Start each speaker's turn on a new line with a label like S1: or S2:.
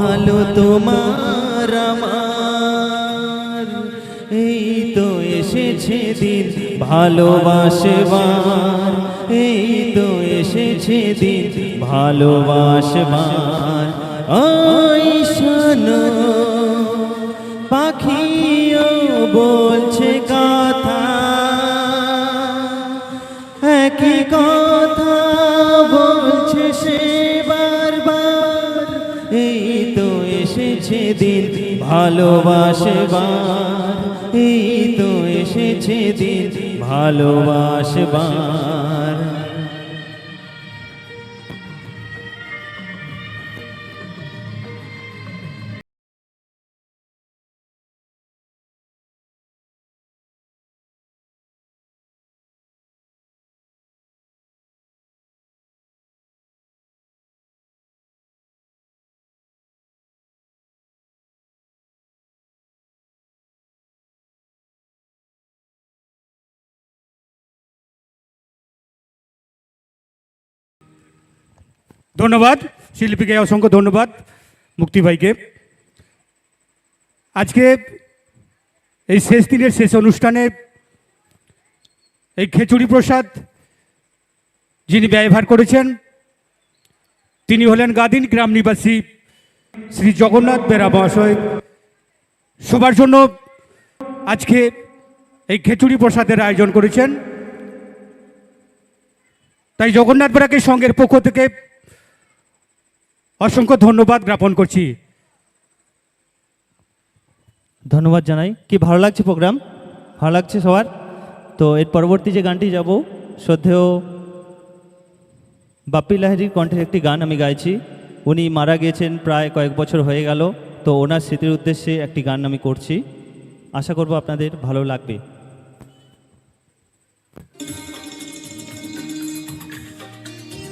S1: ভালো তোমার আমার। এই তো এসেছে দিন ভালোবাসবার। এই তো এসেছে দিন ভালোবাসবার। আই পাখিও বলছে কথা। একই কথা এসেছে দিন ভালোবাসবার এই তো এসেছে দিন ভালোবাসবার
S2: ধন্যবাদ। শিল্পীকে অসংখ্য ধন্যবাদ, মুক্তি ভাইকে। আজকে এই শেষ দিনের শেষ অনুষ্ঠানে এই খেচুড়ি প্রসাদ যিনি ব্যয়ভার করেছেন, তিনি হলেন গাদিন গ্রাম নিবাসী শ্রী জগন্নাথ বেরা মহাশয়। সবার জন্য আজকে এই খেচুড়ি প্রসাদের আয়োজন করেছেন। তাই জগন্নাথ বেরাকে সঙ্গের পক্ষ থেকে অসংখ্য ধন্যবাদ জ্ঞাপন করছি।
S1: ধন্যবাদ জানাই। কি ভালো লাগছে প্রোগ্রাম? ভালো লাগছে সবার? তো এর পরবর্তী যে গানটি যাব, শ্রদ্ধেয় বাপ্পি লাহিড়ির কণ্ঠের একটি গান আমি গাইছি। উনি মারা গিয়েছেন প্রায় কয়েক বছর হয়ে গেল, তো ওনার স্মৃতির উদ্দেশ্যে একটি গান আমি করছি। আশা করব আপনাদের ভালো লাগবে।